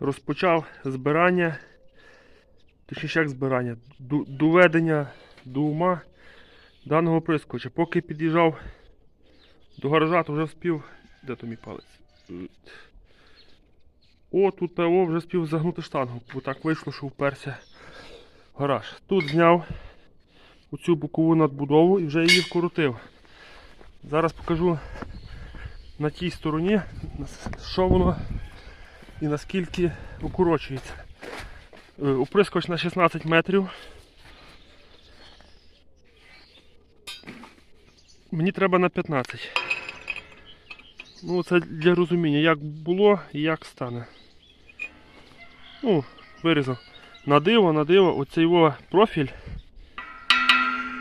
розпочав збирання, точніше як збирання, доведення до ума даного прискоча. Поки під'їжджав до гаража, то вже вспів. Де то мій палець? О, тут ПО вже спів загнути штангу, бо так вийшло, що вперся в гараж. Тут зняв оцю бокову надбудову і вже її вкоротив. Зараз покажу на тій стороні, що воно і наскільки укорочується. Е, Оприскоч на 16 метрів. Мені треба на 15. Ну, це для розуміння, як було і як стане. Ну, вирізав. На диво, на диво, оцей його профіль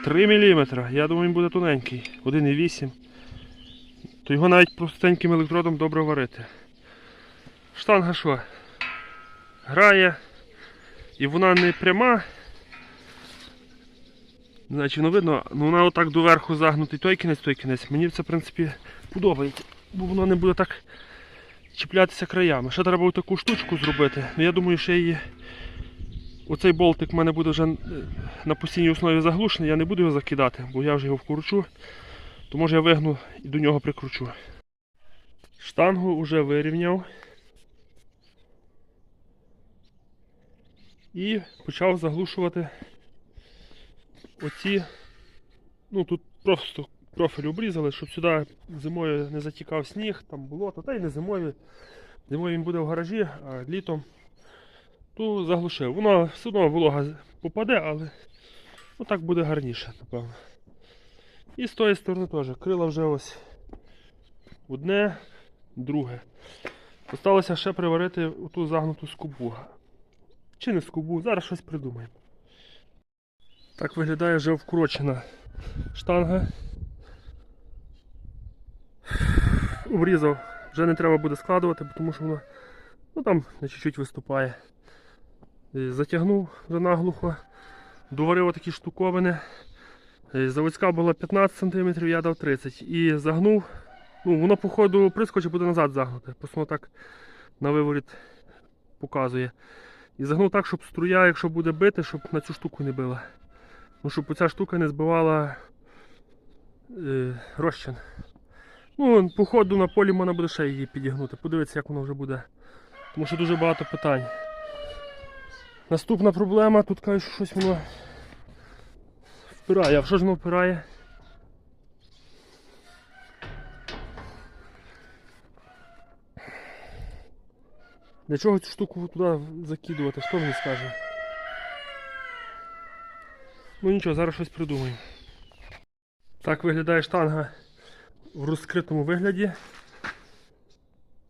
3 мм. Я думаю, він буде тоненький. 1,8. То його навіть простеньким електродом добре варити. Штанга що? Грає. І вона не пряма. Значить, ну видно, ну вона отак доверху загнутий той кінець, той кінець. Мені це, в принципі, подобається, бо воно не буде так чіплятися краями. Ще треба таку штучку зробити. Ну я думаю, що її. Оцей болтик в мене буде вже е, на постійній основі заглушений, я не буду його закидати, бо я вже його вкручу. То може я вигну і до нього прикручу. Штангу вже вирівняв. І почав заглушувати оці. Ну тут просто профіль обрізали, щоб сюди зимою не затікав сніг, там болото, та й не зимою. Зимою він буде в гаражі, а літом ту заглушив. Воно все одно волога попаде, але ну, так буде гарніше, напевно. І з тої сторони теж. Крила вже ось одне, друге. Осталося ще приварити ту загнуту скобу. Чи не скобу, зараз щось придумаємо. Так виглядає вже вкорочена штанга. Обрізав, вже не треба буде складувати, тому що воно ну, там на чуть-чуть виступає. Е, Затягнув вже наглухо, доварив такі штуковини. Заводська була 15 см, я дав 30 І загнув. Ну, воно, походу, прискоче буде назад загнуте. Просто так на виворіт показує. І загнув так, щоб струя, якщо буде бити, щоб на цю штуку не била. Ну, щоб ця штука не збивала е, розчин. Ну, по ходу на полі можна буде ще її підігнути. Подивитися, як воно вже буде. Тому що дуже багато питань. Наступна проблема, тут кажуть, що щось воно впирає. А що ж воно впирає? Для чого цю штуку туди закидувати? Хто мені скаже? Ну нічого, зараз щось придумаємо. Так виглядає штанга в розкритому вигляді.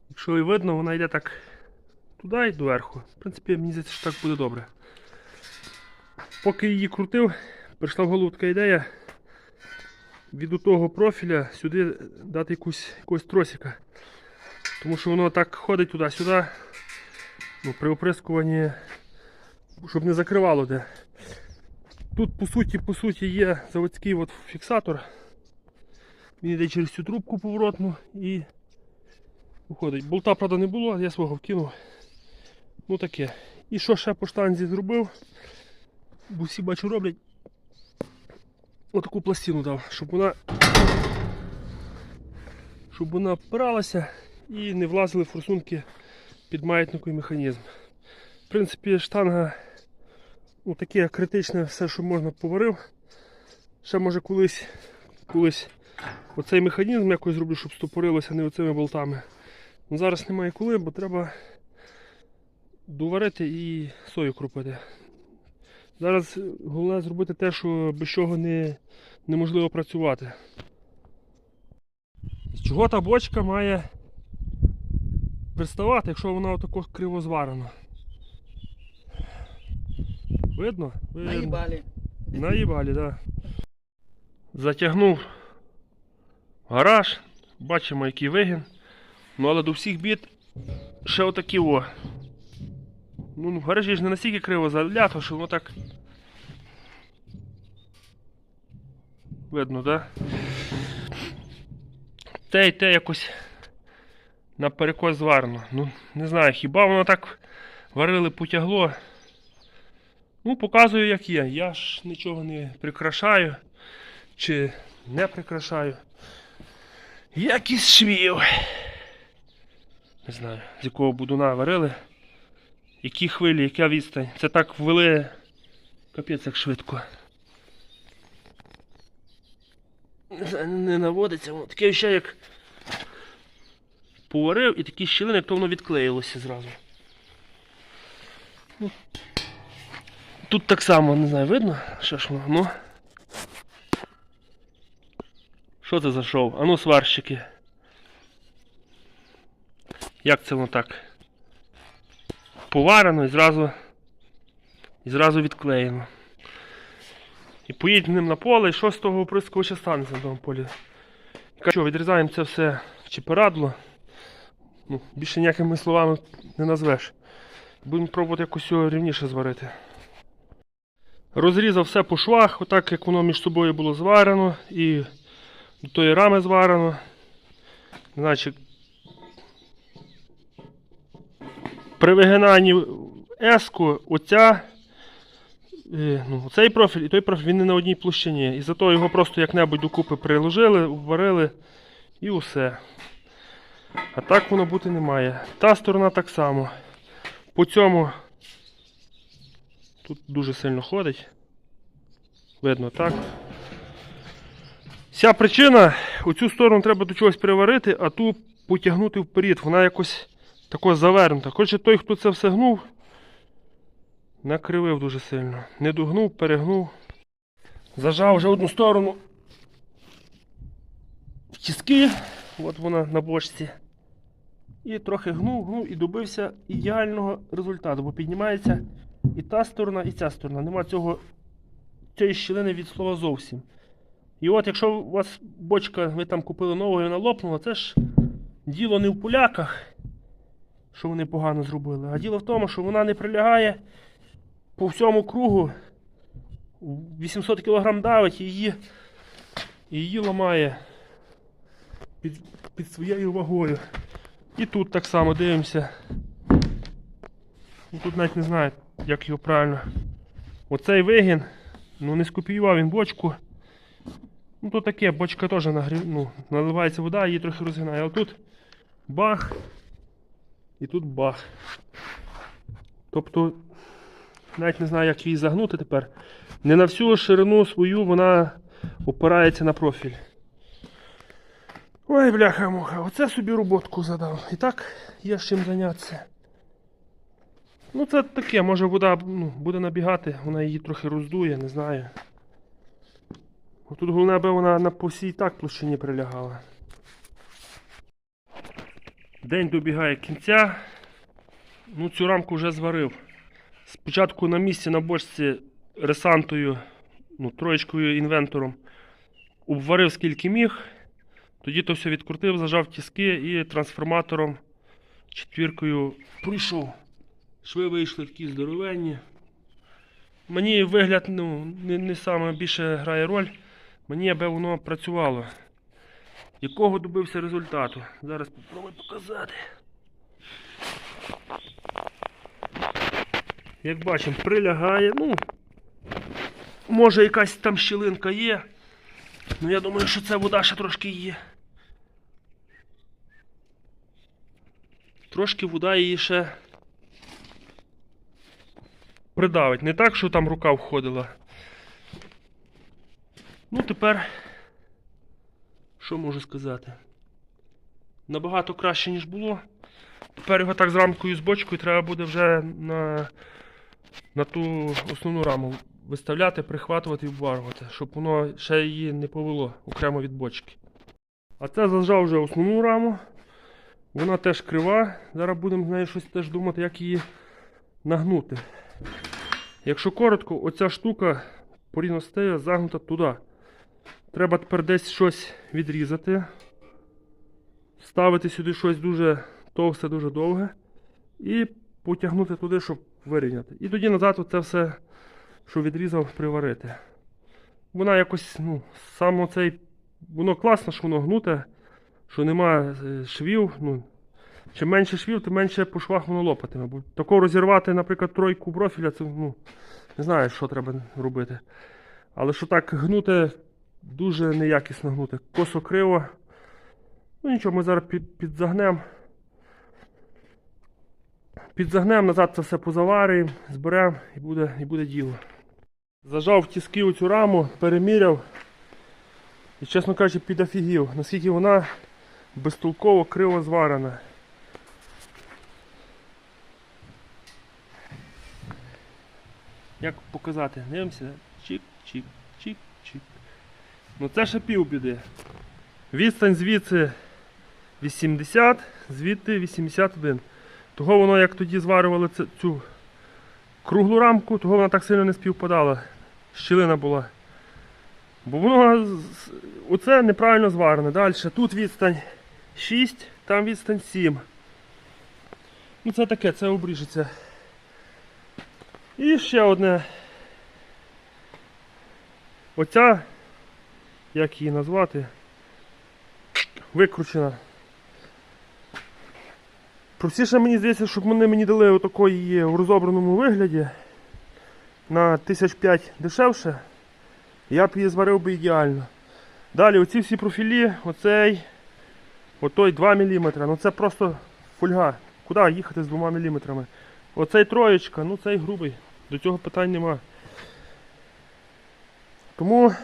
Якщо і видно, вона йде так туди і доверху. В принципі, мені здається, що так буде добре. Поки її крутив, прийшла в голову така ідея від того профіля сюди дати якусь, якогось тросика. Тому що воно так ходить туди-сюди. Ну, при оприскуванні, щоб не закривало де. Тут по суті, по суті є заводський от фіксатор. Він йде через цю трубку поворотну і виходить. Болта, правда, не було, я свого вкинув. Ну таке. І що ще по штанзі зробив? Бо всі бачу роблять. Отаку пластину дав, щоб вона щоб вона впиралася і не влазили форсунки під маятниковий механізм. В принципі, штанга ну, таке критичне все, що можна поварив. Ще може колись колись оцей механізм якось зроблю, щоб стопорилося не оцими болтами. Ну, зараз немає коли, бо треба доварити і сою крупити. Зараз головне зробити те, що без чого не, неможливо працювати. Чого та бочка має приставати, якщо вона отако криво зварена? Видно? Видно. Наїбалі. Наїбалі, так. Да. Затягнув гараж, бачимо який вигін. Ну але до всіх бід ще отакі о. Ну, в гаражі ж не настільки криво залято, що воно так. Видно, так? Да? Те й те якось наперекос зварено. Ну, не знаю, хіба воно так Варили потягло. Ну, показую, як є. Я ж нічого не прикрашаю чи не прикрашаю. Якість швів. Не знаю, з якого будуна варили. Які хвилі, яка відстань. Це так ввели. Капець як швидко. Не наводиться, воно таке ще як поварив і такі щілини, як то воно відклеїлося зразу. Ну, Тут так само, не знаю, видно? Що ж воно? Ну. Що це за шоу? Ану, сварщики. Як це воно так? Поварено і зразу. І зразу відклеєно. І поїдь ним на поле, і що з того оприскувача станеться на тому полі? Що, відрізаємо це все чи порадло. Ну, більше ніякими словами не назвеш. Будемо пробувати якось його рівніше зварити. Розрізав все по швах, отак як воно між собою було зварено і до тої рами зварено. Значить, при вигинанні еску оця, е, ну, цей профіль і той профіль він не на одній площині. І зато його просто як-небудь докупи приложили, обварили і усе. А так воно бути не має. Та сторона так само. По цьому тут дуже сильно ходить. Видно так. Вся причина, оцю сторону треба до чогось приварити, а ту потягнути вперед. Вона якось тако завернута. Коротше, той, хто це все гнув, накривив дуже сильно. Не догнув, перегнув. Зажав вже одну сторону в тіски, от вона на бочці. І трохи гнув, гнув і добився ідеального результату, бо піднімається і та сторона, і ця сторона. Нема цього цієї щілини від слова зовсім. І от якщо у вас бочка, ви там купили нову і вона лопнула, це ж діло не в поляках, що вони погано зробили, а діло в тому, що вона не прилягає по всьому кругу. 800 кг давить і її, її ламає під, під своєю вагою. І тут так само дивимося. Ну, Тут навіть не знаю, як його правильно. Оцей вигін, ну не скопіював він бочку. Ну то таке, бочка теж нагрів, ну, наливається вода, її трохи розгинає. А тут бах. І тут бах. Тобто, навіть не знаю, як її загнути тепер. Не на всю ширину свою вона опирається на профіль. Ой, бляха-муха, оце собі роботку задав. І так є з чим зайнятися. Ну це таке, може вода ну, буде набігати, вона її трохи роздує, не знаю. Тут головне, аби вона на по всій так площині прилягала. День добігає кінця. Ну, цю рамку вже зварив. Спочатку на місці на бочці ресантою, ну, троєчкою інвентором обварив скільки міг. Тоді то все відкрутив, зажав тіски і трансформатором четвіркою пройшов. Шви вийшли такі здоровенні. Мені вигляд ну, не, не саме більше грає роль. Мені аби воно працювало. Якого добився результату? Зараз попробую показати. Як бачимо, прилягає. Ну, може якась там щілинка є. Ну я думаю, що це вода ще трошки є. Трошки вода її ще придавить. Не так, що там рука входила. Ну, тепер, що можу сказати? Набагато краще, ніж було. Тепер його так з рамкою з бочкою треба буде вже на, на ту основну раму виставляти, прихватувати і обварювати, щоб воно ще її не повело окремо від бочки. А це зажав вже основну раму. Вона теж крива. Зараз будемо з нею щось теж думати, як її нагнути. Якщо коротко, оця штука тею загнута туди. Треба тепер десь щось відрізати. Ставити сюди щось дуже товсте, дуже довге. І потягнути туди, щоб вирівняти. І тоді назад це все, що відрізав, приварити. Вона якось, ну, саме цей. Воно класно, що воно гнуте, що нема е, швів. Ну, чим менше швів, тим менше по швах воно лопатиме. Бо такого розірвати, наприклад, тройку профіля, це ну, не знаю, що треба робити. Але що так гнути, дуже неякісно гнути. Косо криво. Ну нічого, ми зараз під, підзагнемо. Підзагнемо, назад це все позаварюємо, зберемо і буде, і буде діло. Зажав в тіски у цю раму, переміряв. І, чесно кажучи, підофігів, наскільки вона безтолково криво зварена. Як показати? Дивимося. Чик, чик, чик, чик. Ну це ще півбіди. Відстань звідси 80, звідти 81. Того воно, як тоді зварювали цю, круглу рамку, того вона так сильно не співпадала. Щілина була. Бо воно оце неправильно зварене. Далі тут відстань 6, там відстань 7. Ну це таке, це обріжеться. І ще одне. Оця, як її назвати, викручена. Простіше мені здається, щоб вони мені дали отакої в розобраному вигляді на 1005 дешевше, я б її зварив би ідеально. Далі оці всі профілі, оцей, отой 2 мм, ну це просто фольга. Куди їхати з 2 мм? Оцей троєчка, ну цей грубий, до цього питань нема. Тому в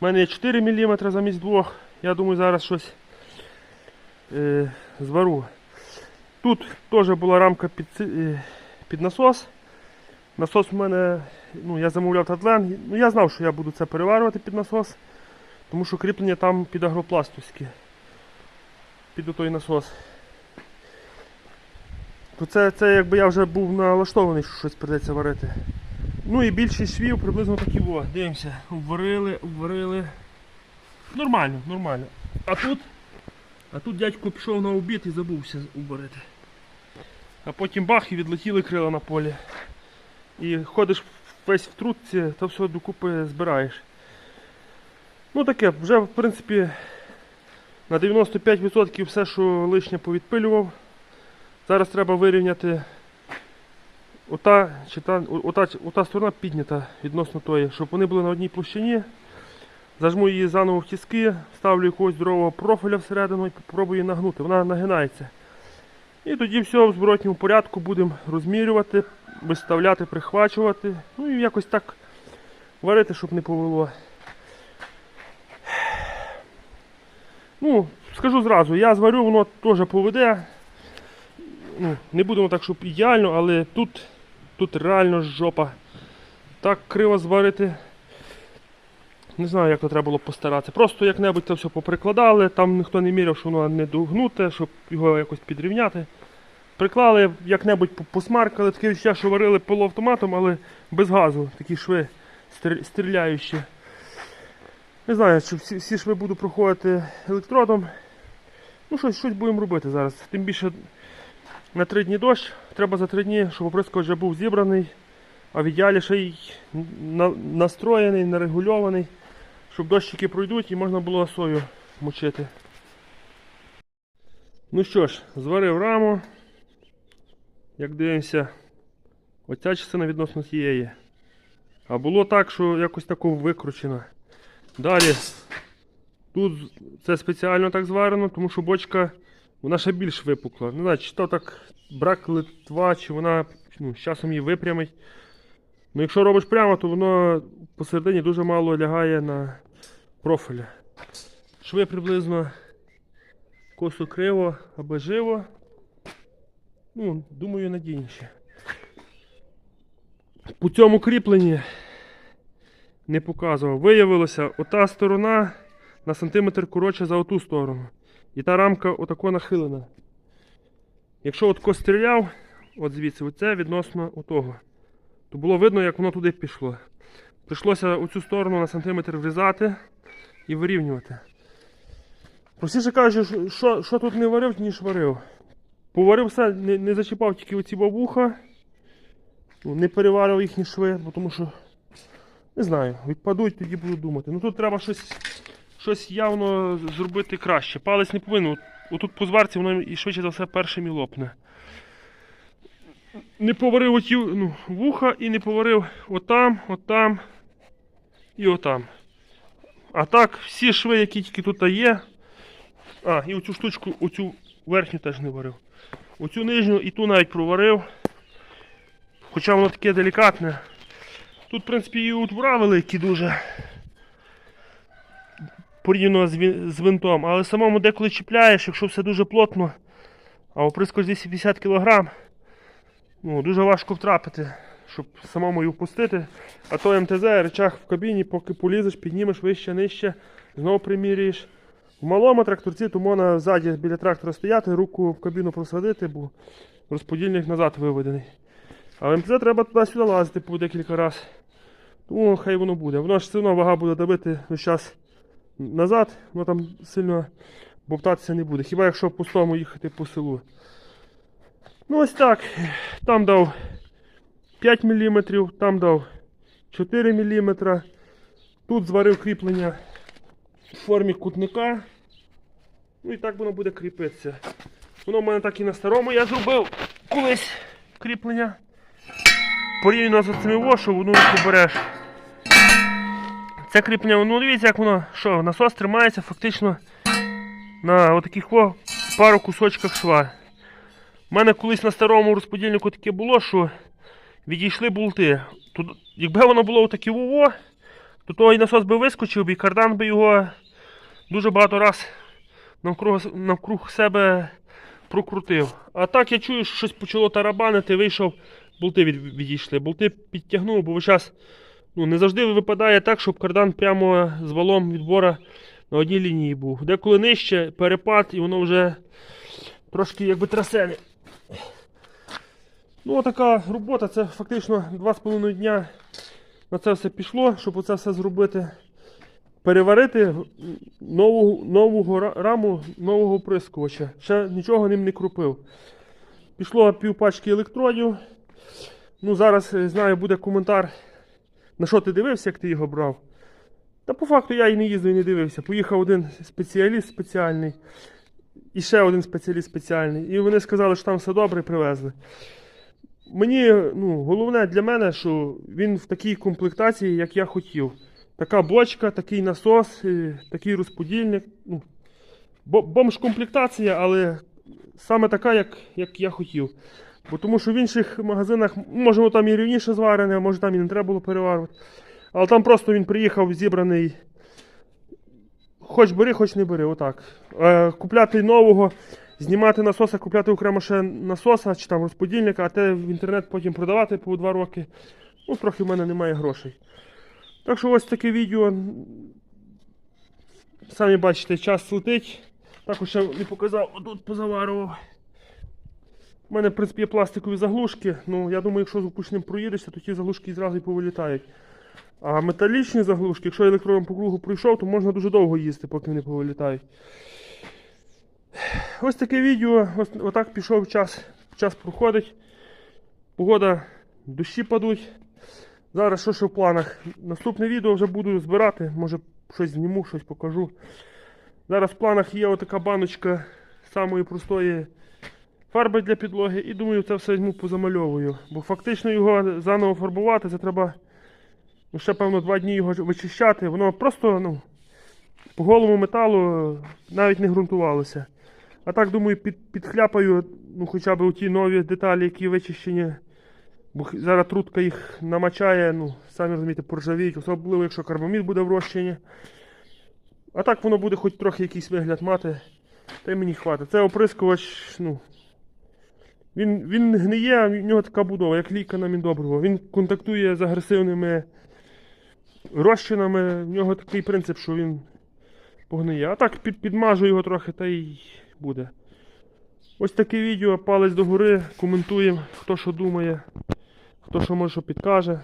мене є 4 мм замість двох. Я думаю, зараз щось е, звару. Тут теж була рамка під, е, під насос. Насос у мене, ну я замовляв Татлен. Ну я знав, що я буду це переварювати під насос, тому що кріплення там під агропластовське. Під той насос. То це, це якби я вже був налаштований, що щось придеться варити. Ну і більшість швів приблизно такі було. Дивимося, обварили, обварили. Нормально, нормально. А тут, а тут дядько пішов на обід і забувся уборити. А потім бах і відлетіли крила на полі. І ходиш весь в трутці, то все докупи збираєш. Ну таке, вже в принципі на 95% все, що лишнє повідпилював. Зараз треба вирівняти ота, чи та, ота, ота сторона піднята відносно тої, щоб вони були на одній площині. Зажму її заново в тіски, ставлю якогось здорового профіля всередину і попробую її нагнути. Вона нагинається. І тоді все в зворотньому порядку будемо розмірювати, виставляти, прихвачувати. Ну і якось так варити, щоб не повело. Ну, скажу зразу, я зварю, воно теж поведе. Ну, не будемо так, щоб ідеально, але тут, тут реально жопа. Так криво зварити. Не знаю, як то треба було постаратися. Просто як-небудь це все поприкладали, там ніхто не міряв, що воно не догнуте, щоб його якось підрівняти. Приклали, як-небудь посмаркали, таке відчуття, що варили полуавтоматом, але без газу, такі шви стр- стріляючі. Не знаю, чи всі, всі шви буду проходити електродом. Ну, щось, щось будемо робити зараз. Тим більше на три дні дощ, треба за три дні, щоб оприскувач вже був зібраний, а в ідеалі ще й на- настроєний, нарегульований, щоб дощики пройдуть і можна було сою мочити. Ну що ж, зварив раму. Як дивимося, оця частина відносно цієї. А було так, що якось тако викручено. Далі, тут це спеціально так зварено, тому що бочка вона ще більш випукла. Не знаю, чи то так брак литва, чи вона ну, з часом її випрямить. Ну, якщо робиш прямо, то воно посередині дуже мало лягає на профіля. Шви приблизно косо криво або живо. Ну, думаю, надійніше. По цьому кріпленні не показував. Виявилося, ота сторона на сантиметр коротша за оту сторону. І та рамка отако нахилена. Якщо отко стріляв, от звідси, оце відносно отого, то було видно, як воно туди пішло. Прийшлося оцю сторону на сантиметр врізати і вирівнювати. Простіше кажучи, що- що, тут не варив, ніж варив. Поварив все, не, не зачіпав тільки оці бабуха, не переварив їхні шви, тому що, не знаю, відпадуть, тоді буду думати. Ну тут треба щось, щось явно зробити краще. Палець не повинен отут по зварці воно і швидше за все першим і лопне. Не поварив оті ну, вуха і не поварив отам, отам і отам. А так, всі шви, які тільки тут є. А, і оцю штучку, оцю верхню теж не варив. Оцю нижню і ту навіть проварив. Хоча воно таке делікатне. Тут, в принципі, і утвора великі дуже. Порівняно з, винтом. Але самому деколи чіпляєш, якщо все дуже плотно, а оприскувач 250 кг, ну, дуже важко втрапити, щоб самому її впустити. А то МТЗ, речах в кабіні, поки полізеш, піднімеш вище, нижче, знову примірюєш. В малому тракторці то можна ззаді біля трактора стояти, руку в кабіну просадити, бо розподільник назад виведений. А МТЗ треба туди-сюди лазити по декілька разів. Тому хай воно буде. Воно ж все одно вага буде давити весь час назад, воно там сильно бовтатися не буде. Хіба якщо пустому їхати по селу. Ну ось так. Там дав 5 мм, там дав 4 мм. Тут зварив кріплення в формі кутника. Ну і так воно буде кріпитися. Воно в мене так і на старому я зробив колись кріплення. Порівняно з цими во, що воно не побереш. Це кріплення, ну дивіться, як воно, що насос тримається фактично на отаких во пару кусочках шва. У мене колись на старому розподільнику таке було, що відійшли болти. Тут, якби воно було отаке вово, то той насос би вискочив, і кардан би його дуже багато раз навкруг, навкруг себе прокрутив. А так я чую, що щось почало тарабанити, вийшов, болти від, відійшли. Болти підтягнув, бо час ну, не завжди випадає так, щоб кардан прямо з валом відбора на одній лінії був. Деколи нижче перепад, і воно вже трошки якби трасене. Ну, така робота, це фактично 2,5 дня на це все пішло, щоб оце все зробити. Переварити нову, нову раму нового оприскувача. Ще нічого ним не крупив. Пішло півпачки електродів. Ну, зараз е, знаю, буде коментар. На що ти дивився, як ти його брав? Та по факту я і не їздив, і не дивився. Поїхав один спеціаліст спеціальний і ще один спеціаліст спеціальний. І вони сказали, що там все добре привезли. Мені ну, головне для мене, що він в такій комплектації, як я хотів. Така бочка, такий насос, е, такий розподільник. Ну, бомж-комплектація, але саме така, як, як я хотів. Бо тому що в інших магазинах, може, там і рівніше зварене, а може там і не треба було переварювати. Але там просто він приїхав зібраний. Хоч бери, хоч не бери, отак. Е, купляти нового, знімати насоса, купляти окремо ще насоса чи там розподільника, а те в інтернет потім продавати по 2 роки. Ну, трохи в мене немає грошей. Так що ось таке відео. Самі бачите, час летить. Також ще не показав, отут позаварував. У мене, в принципі, є пластикові заглушки. Ну, я думаю, якщо з окушним проїдешся, то ті заглушки зразу і повилітають. А металічні заглушки, якщо електродом по кругу пройшов, то можна дуже довго їсти, поки вони повилітають. Ось таке відео. Ось, отак пішов час. Час проходить. Погода, дощі падуть. Зараз що ще в планах? Наступне відео вже буду збирати, може щось зніму, щось покажу. Зараз в планах є отака баночка самої простої фарби для підлоги і думаю, це все візьму позамальовую. Бо фактично його заново фарбувати, це треба ну, ще певно два дні його вичищати. Воно просто ну, по голому металу навіть не ґрунтувалося. А так, думаю, під, підхляпаю ну, хоча б ті нові деталі, які вичищені. Бо зараз трутка їх намачає, ну, самі розумієте, поржавіють, особливо якщо карбамід буде в розчині. А так воно буде хоч трохи якийсь вигляд мати, та й мені хватить. Це оприскувач, ну. Він, він гниє, в нього така будова, як ліка на міндоброго. Він контактує з агресивними розчинами. В нього такий принцип, що він погниє. А так під, підмажу його трохи та й буде. Ось таке відео, палець догори, коментуємо, хто що думає, хто що може що підкаже.